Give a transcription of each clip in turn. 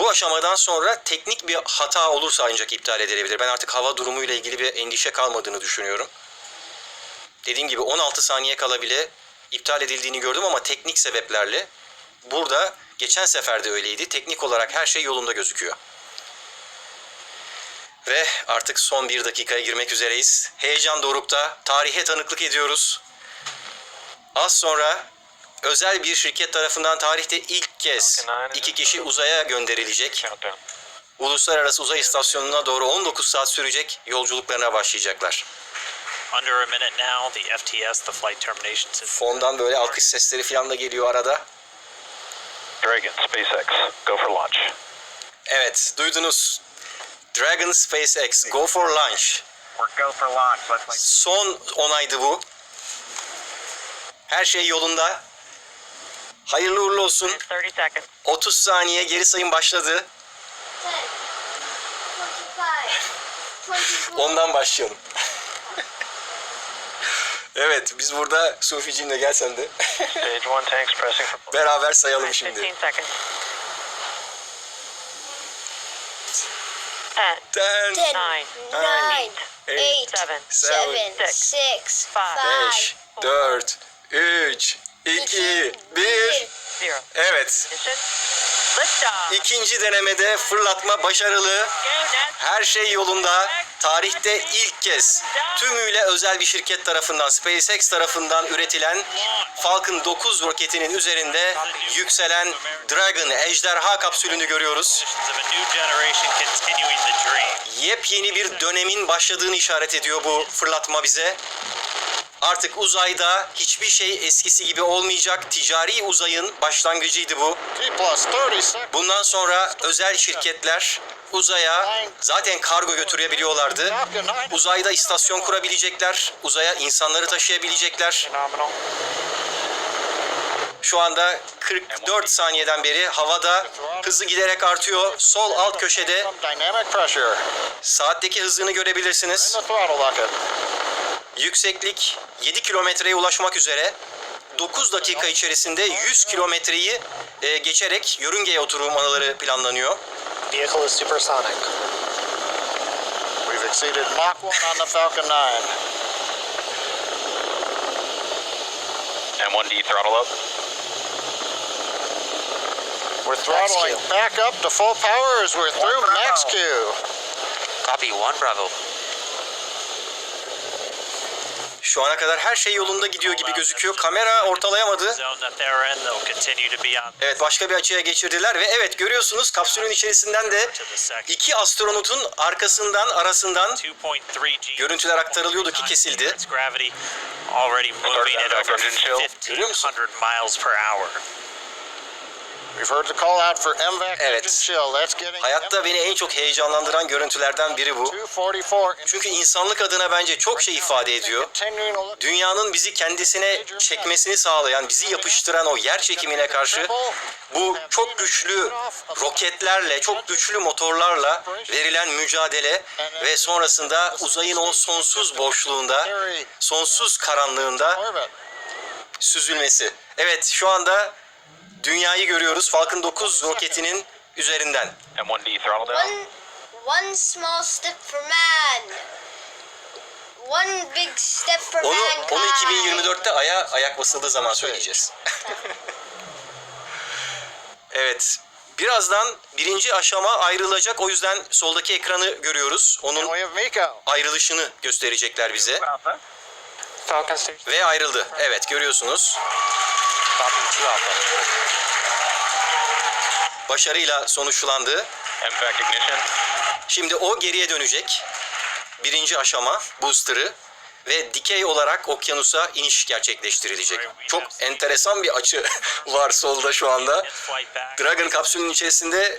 Bu aşamadan sonra teknik bir hata olursa ancak iptal edilebilir. Ben artık hava durumuyla ilgili bir endişe kalmadığını düşünüyorum. Dediğim gibi 16 saniye kala bile iptal edildiğini gördüm ama teknik sebeplerle burada geçen sefer de öyleydi. Teknik olarak her şey yolunda gözüküyor. Ve artık son bir dakikaya girmek üzereyiz. Heyecan dorukta. Tarihe tanıklık ediyoruz. Az sonra özel bir şirket tarafından tarihte ilk kez iki kişi uzaya gönderilecek. Countdown. Uluslararası Uzay İstasyonu'na doğru 19 saat sürecek yolculuklarına başlayacaklar. Fondan böyle alkış sesleri falan da geliyor arada. Dragon, SpaceX, go for launch. Evet, duydunuz. Dragon SpaceX Go for Launch. Go for launch. Son onaydı bu. Her şey yolunda. Hayırlı uğurlu olsun. 30 seconds. 30 saniye geri sayım başladı. 10, 25, 21. Ondan başlayalım. evet, biz burada Sufi'cimle gel sen de. stage one tanks pressing for Beraber sayalım 15 şimdi. seconds. 10, 10, 10, 9, 9, 8, 8, 7, 7, six, 6, five, 5, 5, 4, 3, 2, 1. 0. Evet, ikinci denemede fırlatma başarılı. Her şey yolunda. Tarihte ilk kez tümüyle özel bir şirket tarafından, SpaceX tarafından üretilen Falcon 9 roketinin üzerinde yükselen Dragon ejderha kapsülünü görüyoruz. Yepyeni bir dönemin başladığını işaret ediyor bu fırlatma bize. Artık uzayda hiçbir şey eskisi gibi olmayacak. Ticari uzayın başlangıcıydı bu. T plus 30 seconds. Bundan sonra özel şirketler uzaya zaten kargo götürebiliyorlardı. Uzayda istasyon kurabilecekler. Uzaya insanları taşıyabilecekler. Şu anda 44 saniyeden beri havada hızı giderek artıyor. Sol alt köşede saatteki hızını görebilirsiniz. Yükseklik 7 kilometreye ulaşmak üzere. 9 dakika içerisinde 100 kilometreyi e, geçerek yörüngeye oturmaları planlanıyor. Vehicle is supersonic. We've exceeded Mach 1 on the Falcon 9. M1D throttle up. We're throttling back up to full power as we're through max Q. Copy, one Bravo. Şu ana kadar her şey yolunda gidiyor gibi gözüküyor. Kamera ortalayamadı. Evet başka bir açıya geçirdiler ve evet görüyorsunuz kapsülün içerisinden de iki astronotun arkasından arasından 2.3 G. Görüntüler aktarılıyordu ki kesildi. Görüyor musun? Evet. Hayatta beni en çok heyecanlandıran görüntülerden biri bu. 244. Çünkü insanlık adına bence çok şey ifade ediyor. Dünyanın bizi kendisine çekmesini sağlayan, bizi yapıştıran o yer çekimine karşı bu çok güçlü roketlerle, çok güçlü motorlarla verilen mücadele ve sonrasında uzayın o sonsuz boşluğunda, sonsuz karanlığında süzülmesi. Evet şu anda dünyayı görüyoruz Falcon 9 roketinin üzerinden. M1D throttle down. One, one small step for man. One big step for Onu, mankind. onu 2024'te aya ayak basıldığı zaman söyleyeceğiz. evet. Birazdan birinci aşama ayrılacak. O yüzden soldaki ekranı görüyoruz. Onun ayrılışını gösterecekler bize. Falcon. Ve ayrıldı. Evet görüyorsunuz. Başarıyla sonuçlandı. Şimdi o geriye dönecek. Birinci aşama booster'ı ve dikey olarak okyanusa iniş gerçekleştirilecek. Çok enteresan bir açı var solda şu anda. Dragon kapsülünün içerisinde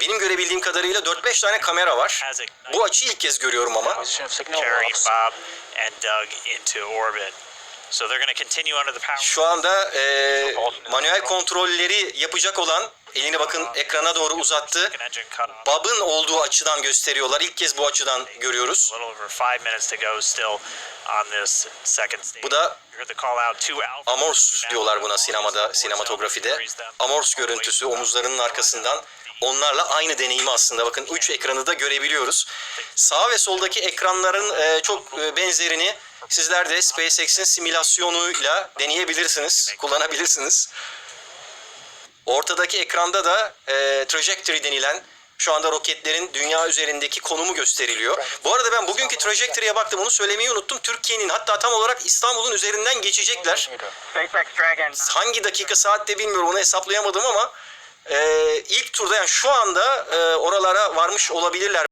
benim görebildiğim kadarıyla 4-5 tane kamera var. Bu açıyı ilk kez görüyorum ama. Şu anda e, manuel kontrolleri yapacak olan elini bakın ekrana doğru uzattı. Bob'ın olduğu açıdan gösteriyorlar. İlk kez bu açıdan görüyoruz. Bu da. Amors diyorlar buna sinemada, sinematografide. Amors görüntüsü omuzlarının arkasından onlarla aynı deneyimi aslında. Bakın uç ekranı da görebiliyoruz. Sağ ve soldaki ekranların e, çok e, benzerini sizler de SpaceX'in simülasyonuyla deneyebilirsiniz, kullanabilirsiniz. Ortadaki ekranda da e, trajectory denilen şu anda roketlerin dünya üzerindeki konumu gösteriliyor. Bu arada ben bugünkü trajectory'e baktım onu söylemeyi unuttum. Türkiye'nin hatta tam olarak İstanbul'un üzerinden geçecekler. Hangi dakika saatte bilmiyorum onu hesaplayamadım ama e, ilk turda yani şu anda e, oralara varmış olabilirler.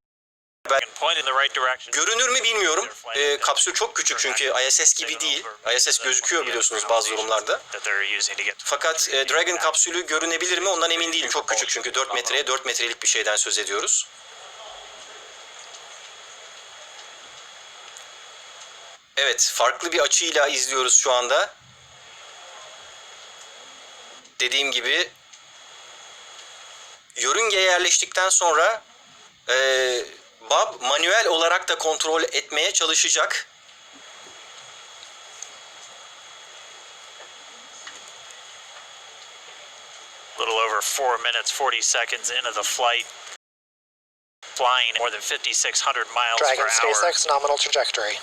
Görünür mü bilmiyorum. E, kapsül çok küçük çünkü ISS gibi değil. ISS gözüküyor biliyorsunuz bazı durumlarda. Fakat e, Dragon kapsülü görünebilir mi ondan emin değilim. Çok küçük çünkü 4 metreye 4 metrelik bir şeyden söz ediyoruz. Evet farklı bir açıyla izliyoruz şu anda. Dediğim gibi yörüngeye yerleştikten sonra e, Bob manuel olarak da kontrol etmeye çalışacak. little over four minutes, 40 seconds into the flight, flying more than 5,600 miles Dragon per hour. SpaceX nominal trajectory.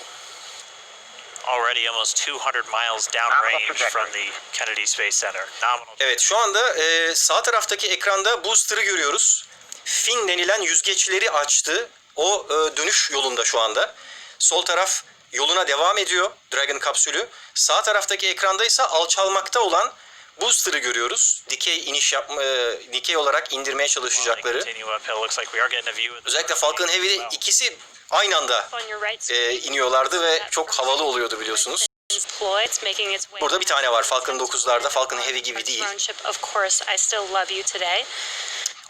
Already almost 200 miles downrange from the Kennedy Space Center. Nominal. Evet şu anda e, sağ taraftaki ekranda booster'ı görüyoruz. Fin denilen yüzgeçleri açtı. O e, dönüş yolunda şu anda. Sol taraf yoluna devam ediyor Dragon kapsülü. Sağ taraftaki ekranda ise alçalmakta olan booster'ı görüyoruz. Dikey iniş yapma, e, dikey olarak indirmeye çalışacakları. Özellikle Falcon Heavy'de ikisi aynı anda e, iniyorlardı ve çok havalı oluyordu biliyorsunuz. Burada bir tane var Falcon 9'larda. Falcon Heavy gibi değil.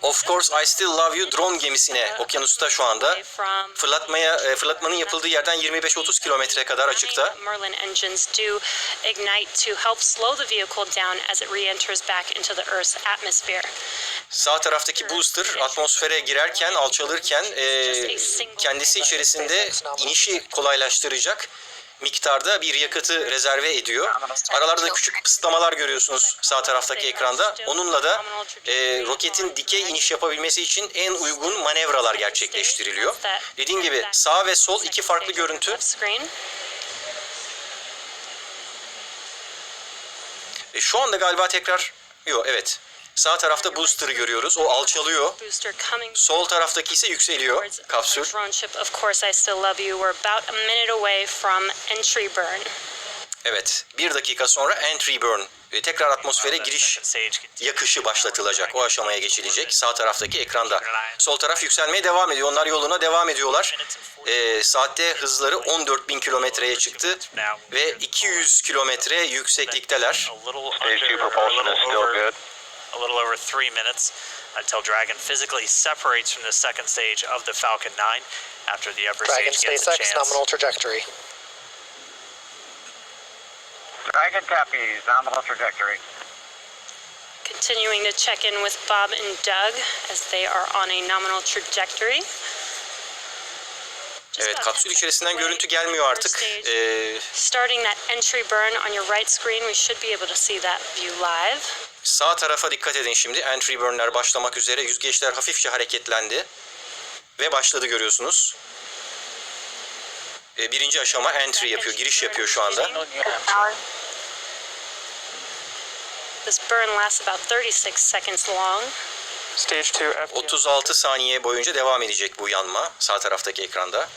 Of course, I still love you drone gemisine okyanusta şu anda. Fırlatmaya e, fırlatmanın yapıldığı yerden 25-30 kilometre kadar açıkta. Merlin engines do ignite to help slow the vehicle down as it re-enters back into the Earth's atmosphere. Sağ taraftaki booster atmosfere girerken, alçalırken e, kendisi içerisinde inişi kolaylaştıracak miktarda bir yakıtı rezerve ediyor. Aralarda da küçük kısıtlamalar görüyorsunuz sağ taraftaki ekranda. Onunla da e, roketin dikey iniş yapabilmesi için en uygun manevralar gerçekleştiriliyor. Dediğim gibi sağ ve sol iki farklı görüntü. E, şu anda galiba tekrar... Yok evet. Sağ tarafta booster'ı görüyoruz. O alçalıyor. Sol taraftaki ise yükseliyor kapsül. still. Evet. Bir dakika sonra entry burn. e, tekrar atmosfere giriş yakışı başlatılacak. O aşamaya geçilecek. Sağ taraftaki ekranda. Sol taraf yükselmeye devam ediyor. Onlar yoluna devam ediyorlar. E, saatte hızları 14.000 kilometreye çıktı ve 200 kilometre yükseklikteler. A little under, or a little over, a little over three minutes until Dragon physically separates from the second stage of the Falcon 9 after the upper Dragon stage gets a SpaceX chance. nominal trajectory. Dragon copies. Nominal trajectory. Continuing to check in with Bob and Doug as they are on a nominal trajectory. Just Evet kapsül içerisinden görüntü gelmiyor artık. stage. E, Starting that entry burn on your right screen, we should be able to see that view live. Sağ tarafa dikkat edin şimdi. Entry burn'ler başlamak üzere. Yüzgeçler hafifçe hareketlendi. Ve başladı görüyorsunuz. E, birinci aşama entry yapıyor. Giriş yapıyor şu anda. This burn lasts about 36 seconds long. Stage 2 FTL. 36 saniye boyunca devam edecek bu yanma sağ taraftaki ekranda. Well, that entry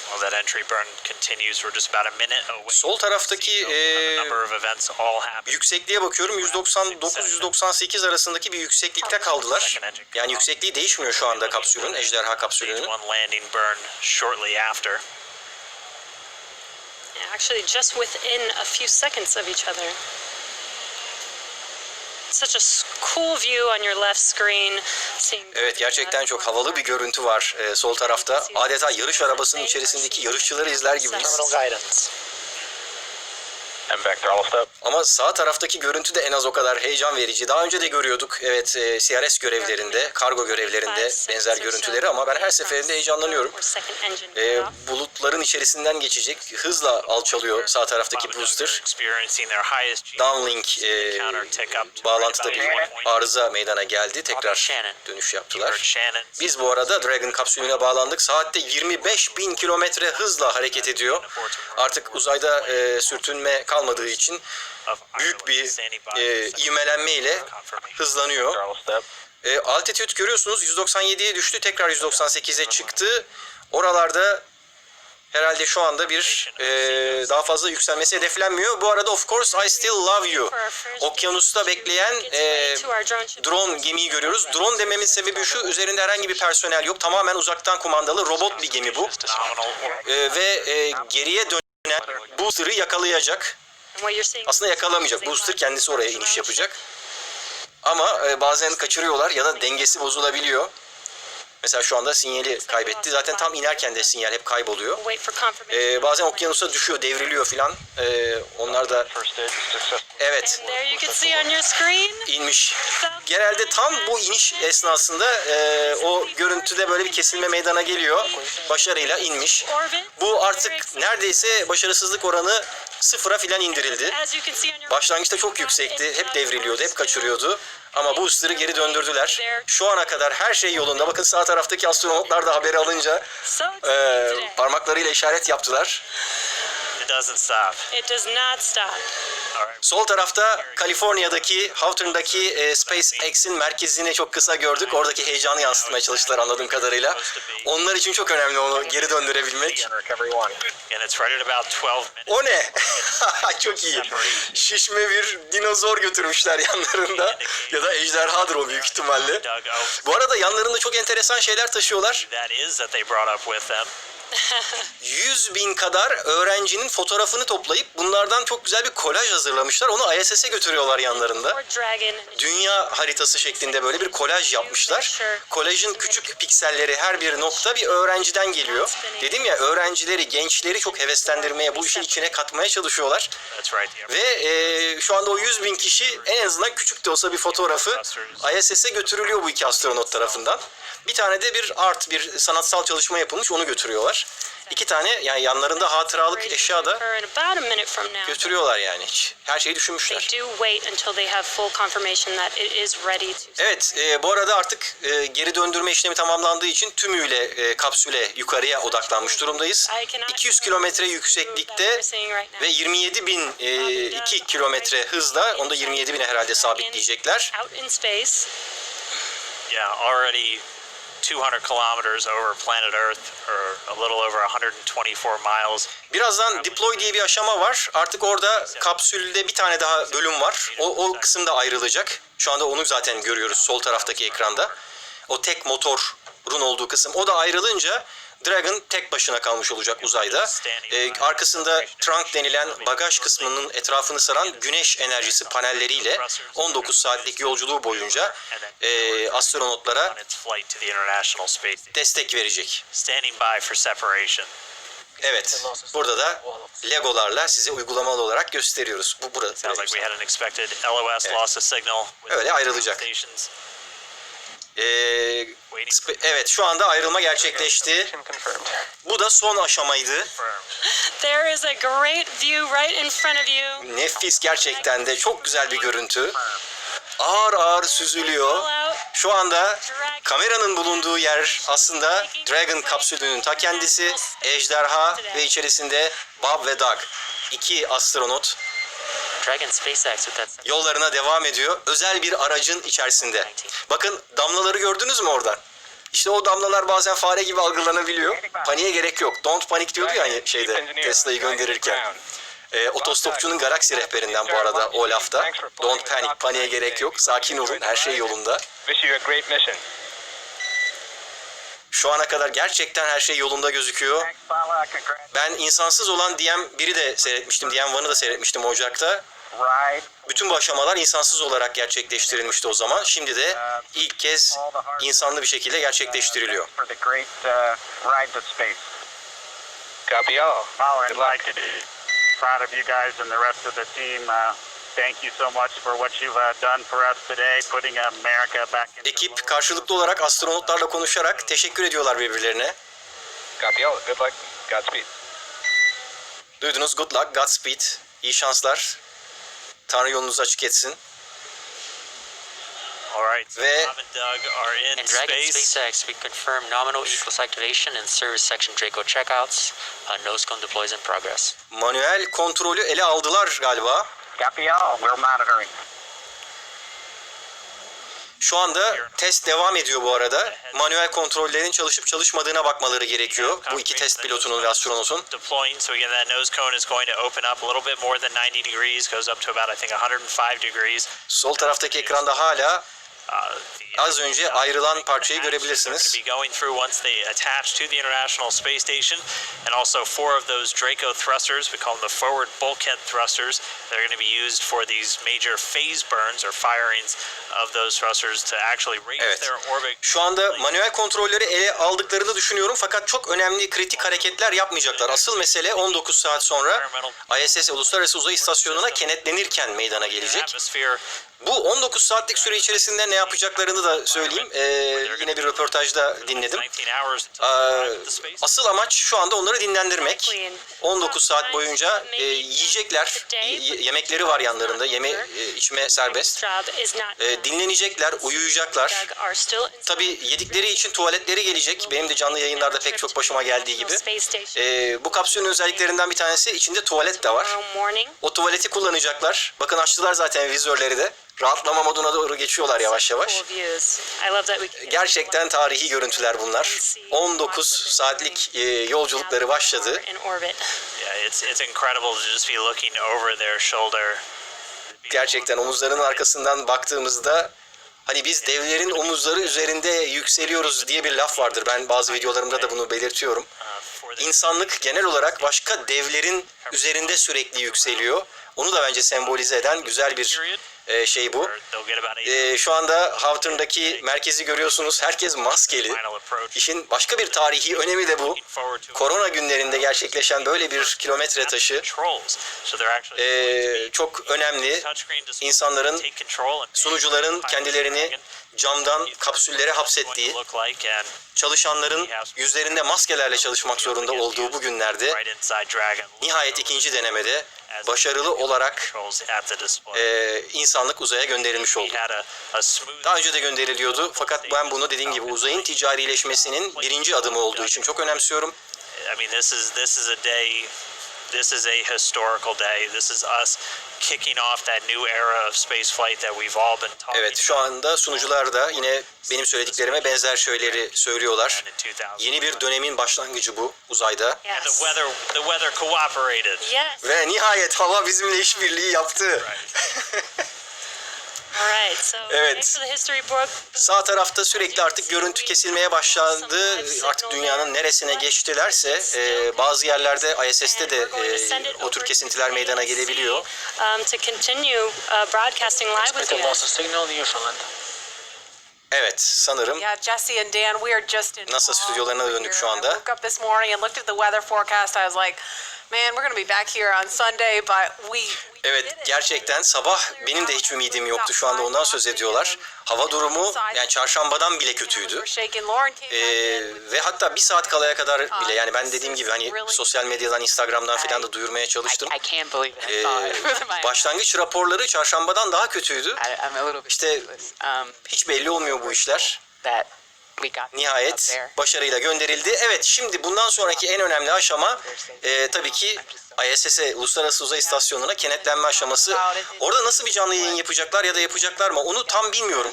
burn continues. We're just about a minute away. Sol taraftaki e, number of events all happening. yüksekliğe bakıyorum 199-198 arasındaki bir yükseklikte kaldılar. Yani yüksekliği değişmiyor şu anda kapsülün, ejderha kapsülünün. Actually, just within a few seconds of each other. Evet gerçekten çok havalı bir görüntü var e, sol tarafta. Adeta yarış arabasının içerisindeki yarışçıları izler gibiyiz. Terminal guidance. And back throttle step. Ama sağ taraftaki görüntü de en az o kadar heyecan verici. Daha önce de görüyorduk evet e, CRS görevlerinde, kargo görevlerinde benzer görüntüleri ama ben her seferinde heyecanlanıyorum. E, bulutların içerisinden geçecek, hızla alçalıyor sağ taraftaki booster. Downlink e, bağlantıda bir arıza meydana geldi. Tekrar dönüş yaptılar. Biz bu arada Dragon kapsülüne bağlandık. Saatte 25 bin kilometre hızla hareket ediyor. Artık uzayda e, sürtünme kalmadığı için büyük bir e, ivmelenme ile hızlanıyor. E, altitude görüyorsunuz 197'ye düştü tekrar 198'e çıktı. Oralarda herhalde şu anda bir e, daha fazla yükselmesi hedeflenmiyor. Bu arada of course I still love you. Okyanusta bekleyen e, drone gemiyi görüyoruz. Drone dememin sebebi şu üzerinde herhangi bir personel yok. Tamamen uzaktan kumandalı robot bir gemi bu. E, ve e, geriye dönen booster'ı yakalayacak. Aslında yakalamayacak. Booster kendisi oraya iniş yapacak. Ama e, bazen kaçırıyorlar ya da dengesi bozulabiliyor. Mesela şu anda sinyali kaybetti. Zaten tam inerken de sinyal hep kayboluyor. E, bazen okyanusa düşüyor, devriliyor filan. E, onlar da evet inmiş. Genelde tam bu iniş esnasında e, o görüntüde böyle bir kesilme meydana geliyor. Başarıyla inmiş. Bu artık neredeyse başarısızlık oranı sıfıra filan indirildi. Başlangıçta çok yüksekti. Hep devriliyordu, hep kaçırıyordu. Ama booster'ı geri döndürdüler. Şu ana kadar her şey yolunda. Bakın sağ taraftaki astronotlar da haberi alınca e, parmaklarıyla işaret yaptılar. It doesn't stop. It does not stop. Sol tarafta Kaliforniya'daki, Hawthorne'daki e, SpaceX'in merkezini çok kısa gördük. Oradaki heyecanı yansıtmaya çalıştılar anladığım kadarıyla. Onlar için çok önemli onu geri döndürebilmek. And recovery one. And it's right at about 12 minutes. O ne? çok iyi. Şişme bir dinozor götürmüşler yanlarında. Ya da ejderhadır o büyük ihtimalle. Bu arada yanlarında çok enteresan şeyler taşıyorlar. That is that they brought up with them. 100 bin kadar öğrencinin fotoğrafını toplayıp bunlardan çok güzel bir kolaj hazırlamışlar. Onu ISS'e götürüyorlar yanlarında. Dünya haritası şeklinde böyle bir kolaj yapmışlar. Kolajın küçük pikselleri her bir nokta bir öğrenciden geliyor. Dedim ya öğrencileri, gençleri çok heveslendirmeye, bu işin içine katmaya çalışıyorlar. Ve e, şu anda o 100 bin kişi en azından küçük de olsa bir fotoğrafı ISS'e götürülüyor bu iki astronot tarafından. Bir tane de bir art, bir sanatsal çalışma yapılmış onu götürüyorlar. İki tane yani yanlarında hatıralık eşya da götürüyorlar yani hiç. Her şeyi düşünmüşler. Evet, e, bu arada artık e, geri döndürme işlemi tamamlandığı için tümüyle e, kapsüle yukarıya odaklanmış durumdayız. 200 kilometre yükseklikte ve 27 bin e, 2 kilometre hızla, onu da 27 bine herhalde sabitleyecekler. Yeah, already 200 kilometers over planet Earth, or a little over 124 miles. Birazdan deploy diye bir aşama var. Artık orada kapsülde bir tane daha bölüm var. O, o kısım da ayrılacak. Şu anda onu zaten görüyoruz sol taraftaki ekranda. O tek motorun olduğu kısım. O da ayrılınca Dragon tek başına kalmış olacak uzayda. Ee, arkasında trunk denilen bagaj kısmının etrafını saran güneş enerjisi panelleriyle 19 saatlik yolculuğu boyunca e, astronotlara destek verecek. Evet, burada da Legolarla size uygulamalı olarak gösteriyoruz. Bu burada. Evet. Öyle ayrılacak. Spe- evet şu anda ayrılma gerçekleşti. Bu da son aşamaydı. There is a great view right in front of you. Nefis gerçekten de çok güzel bir görüntü. Ağır ağır süzülüyor. Şu anda kameranın bulunduğu yer aslında Dragon kapsülünün ta kendisi. Ejderha ve içerisinde Bob ve Doug. iki astronot Dragon SpaceX with that yollarına devam ediyor. Özel bir aracın içerisinde. Bakın damlaları gördünüz mü oradan? İşte o damlalar bazen fare gibi algılanabiliyor. Paniğe gerek yok. Don't panic diyordu ya hani şeyde Tesla'yı gönderirken. Ee, otostopçunun galaksi rehberinden bu arada o lafta. Don't panic, paniğe gerek yok. Sakin olun, her şey yolunda. Wish you a great mission. Şu ana kadar gerçekten her şey yolunda gözüküyor. Ben insansız olan DM1'i de seyretmiştim, DM1'ı da seyretmiştim Ocak'ta. Bütün bu aşamalar insansız olarak gerçekleştirilmişti o zaman. Şimdi de ilk kez insanlı bir şekilde gerçekleştiriliyor. Copy all. Good luck. proud of you guys and the rest of the team. Uh, thank you so much for what you've done for us today, putting America back into Ekip karşılıklı olarak astronotlarla konuşarak teşekkür ediyorlar birbirlerine. Copy all. Good luck. Godspeed. Duydunuz good luck, Godspeed, iyi şanslar. Tanrı yolunuzu açık etsin. All right, Ve- Bob and Doug are in In Dragon space. SpaceX, we confirm nominal equals activation and service section Draco checkouts. Uh, nose cone deploys in progress. Manuel kontrolü ele aldılar galiba. Copy all. We're monitoring. Şu anda test devam ediyor bu arada. Manuel kontrollerin çalışıp çalışmadığına bakmaları gerekiyor. Bu iki test pilotunun ve astronotun. Deploying, so again, that nose cone is going to open up a little bit more than 90 degrees, goes up to about, I think, 105 degrees. Sol taraftaki ekranda hala az önce ayrılan parçayı görebilirsiniz. going to be going through once they attach to the International Space Station, and also four of those Draco thrusters, we call them the forward bulkhead thrusters, they're going to be used for these major phase burns or firings of those thrusters to actually raise Evet. their orbit. Şu anda manuel kontrolleri ele aldıklarını düşünüyorum fakat çok önemli kritik hareketler yapmayacaklar. Asıl mesele 19 saat sonra ISS Uluslararası Uzay İstasyonu'na kenetlenirken meydana gelecek. Bu 19 saatlik süre içerisinde ne yapacaklarını da söyleyeyim. Ee, yine bir röportajda dinledim. 19 hours until Ee, asıl amaç şu anda onları dinlendirmek. 19 saat boyunca e, yiyecekler, yemekleri var yanlarında, yeme e, içme serbest. E, dinlenecekler, uyuyacaklar. Tabii yedikleri için tuvaletleri gelecek. Benim de canlı yayınlarda pek çok başıma geldiği gibi. E, bu kapsülün özelliklerinden bir tanesi içinde tuvalet de var. O tuvaleti kullanacaklar. Bakın açtılar zaten vizörleri de. Rahatlama moduna doğru geçiyorlar yavaş yavaş. Gerçekten tarihi görüntüler bunlar. 19 saatlik e, yolculukları başladı. Gerçekten omuzlarının arkasından baktığımızda hani biz devlerin omuzları üzerinde yükseliyoruz diye bir laf vardır. Ben bazı videolarımda da bunu belirtiyorum. İnsanlık genel olarak başka devlerin üzerinde sürekli yükseliyor. Onu da bence sembolize eden güzel bir e, şey bu. E, şu anda Hawthorne'daki merkezi görüyorsunuz. Herkes maskeli. İşin başka bir tarihi önemi de bu. Korona günlerinde gerçekleşen böyle bir kilometre taşı e, çok önemli. insanların, Sunucuların kendilerini camdan kapsüllere hapsettiği, çalışanların yüzlerinde maskelerle çalışmak zorunda olduğu bu günlerde nihayet ikinci denemede başarılı olarak e, insanlık uzaya gönderilmiş oldu. Daha önce de gönderiliyordu fakat ben bunu dediğim gibi uzayın ticarileşmesinin birinci adımı olduğu için çok önemsiyorum. This is a historical day. This is us kicking off that new era of space flight that we've all been talking Evet şu anda sunucular da yine benim söylediklerime benzer şeyleri söylüyorlar. about in 2000. Yeni bir dönemin başlangıcı bu uzayda. The Yes. weather, the weather cooperated. Yes. Ve nihayet hava bizimle işbirliği yaptı. Right. So Evet. thanks for the history book. Sağ tarafta sürekli artık görüntü kesilmeye başlandı. Artık dünyanın neresine geçtilerse e, bazı yerlerde ISS'te de e, o tür kesintiler meydana gelebiliyor. Um, uh. Evet sanırım Yeah, Jesse and Dan, we are just in. NASA stüdyolarına döndük şu anda. I woke up this morning and looked at the weather forecast. I was like, man, we're to be back here on Sunday, but we. Evet gerçekten sabah benim de hiç ümidim yoktu şu anda ondan söz ediyorlar. Hava durumu yani çarşambadan bile kötüydü. Ee, ve hatta bir saat kalaya kadar bile yani ben dediğim gibi hani sosyal medyadan Instagram'dan falan da duyurmaya çalıştım. Ee, başlangıç raporları çarşambadan daha kötüydü. İşte. Um, hiç belli olmuyor bu işler. Nihayet başarıyla gönderildi. Evet şimdi bundan sonraki en önemli aşama e, tabii ki ISS'e Uluslararası Uzay İstasyonu'na kenetlenme aşaması. Orada nasıl bir canlı yayın yapacaklar ya da yapacaklar mı onu tam bilmiyorum.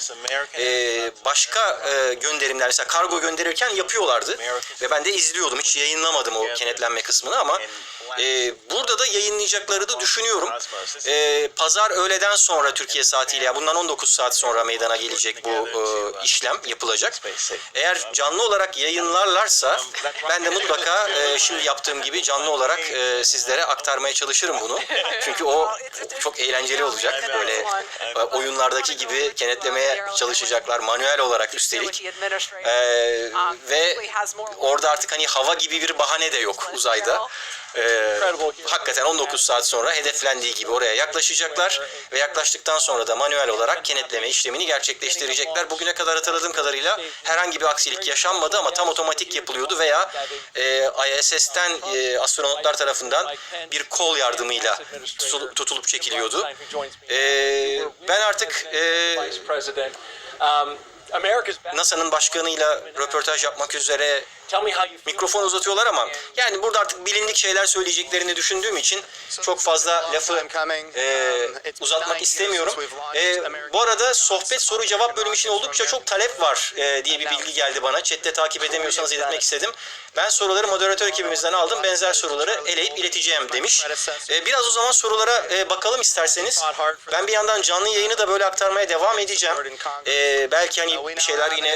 E, başka e, gönderimler mesela kargo gönderirken yapıyorlardı ve ben de izliyordum. Hiç yayınlamadım o kenetlenme kısmını ama e, burada da yayınlayacakları da düşünüyorum. E, Pazar öğleden sonra Türkiye saatiyle bundan 19 saat sonra meydana gelecek bu e, işlem yapılacak. Eğer canlı olarak yayınlarlarsa ben de mutlaka e, şimdi yaptığım gibi canlı olarak e, sizlere aktarmaya çalışırım bunu. Çünkü o çok eğlenceli olacak. Böyle e, oyunlardaki gibi kenetlemeye çalışacaklar manuel olarak üstelik. Ee, ve orada artık hani hava gibi bir bahane de yok uzayda. Ee, hakikaten 19 saat sonra hedeflendiği gibi oraya yaklaşacaklar ve yaklaştıktan sonra da manuel olarak kenetleme işlemini gerçekleştirecekler. Bugüne kadar hatırladığım kadarıyla herhangi bir aksilik yaşanmadı ama tam otomatik yapılıyordu veya e, ISS'ten e, astronotlar tarafından bir kol yardımıyla tutul- tutulup çekiliyordu. E, ben artık e, NASA'nın başkanıyla röportaj yapmak üzere mikrofon uzatıyorlar ama yani burada artık bilindik şeyler söyleyeceklerini düşündüğüm için çok fazla lafı e, uzatmak istemiyorum. E, bu arada sohbet soru cevap bölümü için oldukça çok talep var e, diye bir bilgi geldi bana. Chat'te takip edemiyorsanız iletmek istedim. Ben soruları moderatör ekibimizden aldım. Benzer soruları eleyip ileteceğim demiş. E, biraz o zaman sorulara e, bakalım isterseniz. Ben bir yandan canlı yayını da böyle aktarmaya devam edeceğim. E, belki hani bir şeyler yine